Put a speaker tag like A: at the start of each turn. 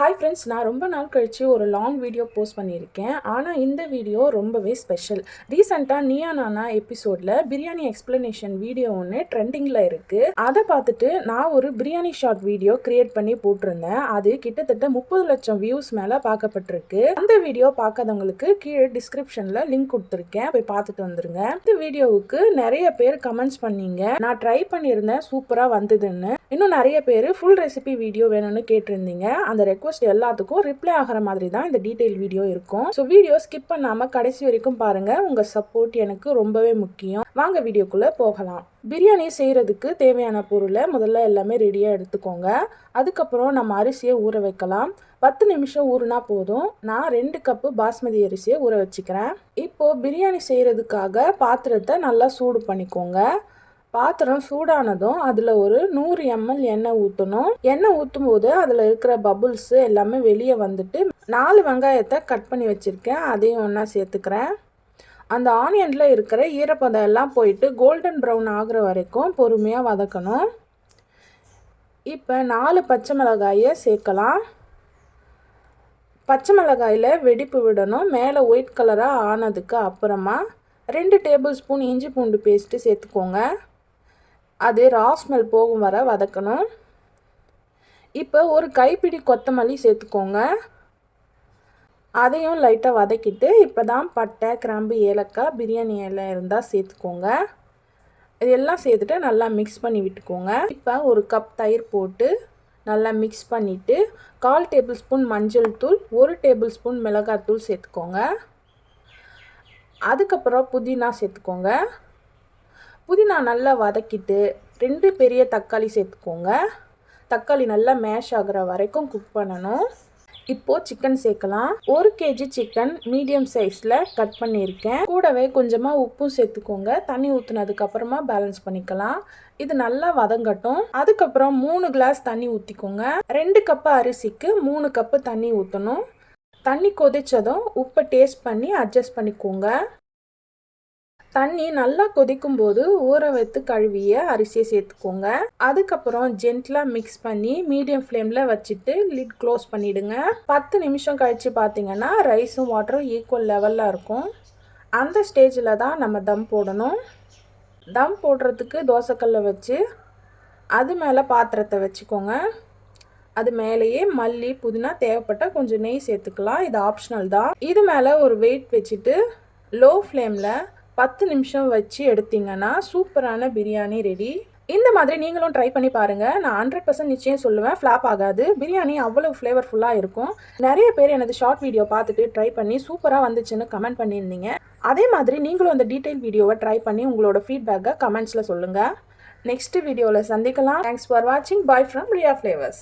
A: Hi friends நான் ரொம்ப நாள் கழித்து ஒரு லாங் வீடியோ போஸ்ட் பண்ணியிருக்கேன். ஆனால் இந்த வீடியோ ரொம்பவே ஸ்பெஷல் ரீசெண்டாக நியா நானா எபிசோடில் பிரியாணி எக்ஸ்பிளனேஷன் வீடியோ ஒன்று ட்ரெண்டிங்கில் இருக்குது அதை பார்த்துட்டு நான் ஒரு பிரியாணி ஷார்ட் வீடியோ கிரியேட் பண்ணி போட்டிருந்தேன். அது கிட்டத்தட்ட முப்பது லட்சம் வியூஸ் மேலே பார்க்கப்பட்டிருக்கு. அந்த வீடியோ பார்க்காதவங்களுக்கு கீழே டிஸ்கிரிப்ஷனில் லிங்க் கொடுத்துருக்கேன். போய் பார்த்துட்டு வந்துருங்க. இந்த வீடியோவுக்கு நிறைய பேர் கமெண்ட்ஸ் பண்ணீங்க. நான் ட்ரை பண்ணியிருந்தேன் சூப்பராக வந்ததுன்னு. இன்னும் நிறைய பேர் ஃபுல் ரெசிபி வீடியோ வேணும்னு கேட்டிருந்தீங்க. அந்த ரெக்வஸ்ட் எல்லாத்துக்கும் ரிப்ளை ஆகிற மாதிரி தான் இந்த டீட்டெயில் வீடியோ இருக்கும். ஸோ வீடியோ ஸ்கிப் பண்ணாமல் கடைசி வரைக்கும் பாருங்கள் உங்கள் சப்போர்ட் எனக்கு ரொம்பவே முக்கியம். வாங்க வீடியோக்குள்ளே போகலாம். பிரியாணி செய்கிறதுக்கு தேவையான பொருளை முதல்ல எல்லாமே ரெடியாக எடுத்துக்கோங்க. அதுக்கப்புறம் நம்ம அரிசியை ஊற வைக்கலாம். பத்து நிமிஷம் ஊறுனா போதும். நான் ரெண்டு கப்பு பாஸ்மதி அரிசியை ஊற வச்சுக்கிறேன். இப்போது பிரியாணி செய்கிறதுக்காக பாத்திரத்தை நல்லா சூடு பண்ணிக்கோங்க. பாத்திரம் சூடானதும் அதில் ஒரு நூறு எம்எல் எண்ணெய் ஊற்றணும் எண்ணெய் ஊற்றும் போது அதில் இருக்கிற பபுள்ஸ் எல்லாமே வெளியே வந்துட்டு நாலு வெங்காயத்தை கட் பண்ணி வச்சுருக்கேன். அதையும் ஒன்றா சேர்த்துக்கிறேன். அந்த ஆனியனில் இருக்கிற ஈரப்பதம் எல்லாம் போயிட்டு கோல்டன் ப்ரௌன் ஆகுற வரைக்கும் பொறுமையாக வதக்கணும். இப்போ நாலு பச்சை மிளகாயை சேர்க்கலாம். பச்சை மிளகாயில் வெடிப்பு விடணும். மேலே ஒயிட் கலராக ஆனதுக்கு அப்புறமா ரெண்டு டேபிள் ஸ்பூன் இஞ்சி பூண்டு பேஸ்ட்டு சேர்த்துக்கோங்க. அது ரா ஸ்மெல் போகும் வர வதக்கணும். இப்போ ஒரு கைப்பிடி கொத்தமல்லி சேர்த்துக்கோங்க. அதையும் லைட்டாக வதக்கிட்டு இப்போ தான் பட்டை கிராம்பு ஏலக்காய் பிரியாணி இலை இருந்தால் சேர்த்துக்கோங்க. இது எல்லாம் சேர்த்துட்டு நல்லா மிக்ஸ் பண்ணி விட்டுக்கோங்க. இப்போ ஒரு கப் தயிர் போட்டு நல்லா மிக்ஸ் பண்ணிவிட்டு கால் டேபிள் ஸ்பூன் மஞ்சள் தூள் ஒரு டேபிள் ஸ்பூன் மிளகாத்தூள் சேர்த்துக்கோங்க. அதுக்கப்புறம் புதினா சேர்த்துக்கோங்க. புதினா நல்லா வதக்கிட்டு ரெண்டு பெரிய தக்காளி சேர்த்துக்கோங்க. தக்காளி நல்லா மேஷ் ஆகிற வரைக்கும் குக் பண்ணணும். இப்போது சிக்கன் சேர்க்கலாம். ஒரு கேஜி சிக்கன் மீடியம் சைஸில் கட் பண்ணியிருக்கேன். கூடவே கொஞ்சமாக உப்பும் சேர்த்துக்கோங்க. தண்ணி ஊற்றுனதுக்கப்புறமா பேலன்ஸ் பண்ணிக்கலாம். இது நல்லா வதங்கட்டும். அதுக்கப்புறம் மூணு கிளாஸ் தண்ணி ஊற்றிக்கோங்க ரெண்டு கப்பு அரிசிக்கு மூணு கப்பு தண்ணி ஊற்றணும் தண்ணி கொதித்ததும் உப்பை டேஸ்ட் பண்ணி அட்ஜஸ்ட் பண்ணிக்கோங்க. தண்ணி நல்லா கொதிக்கும் போது ஊற வைத்து கழுவிய அரிசியை சேர்த்துக்கோங்க. அதுக்கப்புறம் ஜென்ட்லாக மிக்ஸ் பண்ணி மீடியம் ஃப்ளேமில் வச்சுட்டு லிட் க்ளோஸ் பண்ணிவிடுங்க பத்து நிமிஷம் கழித்து பார்த்தீங்கன்னா ரைஸும் வாட்டரும் ஈக்குவல் லெவலில் இருக்கும். அந்த ஸ்டேஜில் தான் நம்ம தம் போடணும். தம் போடுறதுக்கு தோசைக்கல்லை வச்சு அது மேலே பாத்திரத்தை வச்சுக்கோங்க. அது மேலேயே மல்லி புதினா தேவைப்பட்டால் கொஞ்சம் நெய் சேர்த்துக்கலாம். இது ஆப்ஷனல் தான். இது மேலே ஒரு வெயிட் வச்சுட்டு லோ ஃப்ளேமில் பத்து நிமிஷம் வச்சு எடுத்திங்கன்னா சூப்பரான பிரியாணி ரெடி இந்த மாதிரி நீங்களும் ட்ரை பண்ணி பாருங்கள் நான் ஹண்ட்ரட் பர்சன்ட் நிச்சயம் சொல்லுவேன். ஃப்ளாப் ஆகாது. பிரியாணி அவ்வளோ ஃப்ளேவர்ஃபுல்லாக இருக்கும். நிறைய பேர் எனது ஷார்ட் வீடியோ பார்த்துட்டு ட்ரை பண்ணி சூப்பராக வந்துச்சுன்னு கமெண்ட் பண்ணியிருந்தீங்க. அதே மாதிரி நீங்களும் அந்த டீட்டெயில் வீடியோவை ட்ரை பண்ணி உங்களோட ஃபீட்பேக்கை கமெண்ட்ஸில் சொல்லுங்கள் நெக்ஸ்ட் வீடியோவில் சந்திக்கலாம். தேங்க்ஸ் ஃபார் வாட்சிங் பாய் ஃப்ரம் ரியா ஃப்ளேவர்ஸ்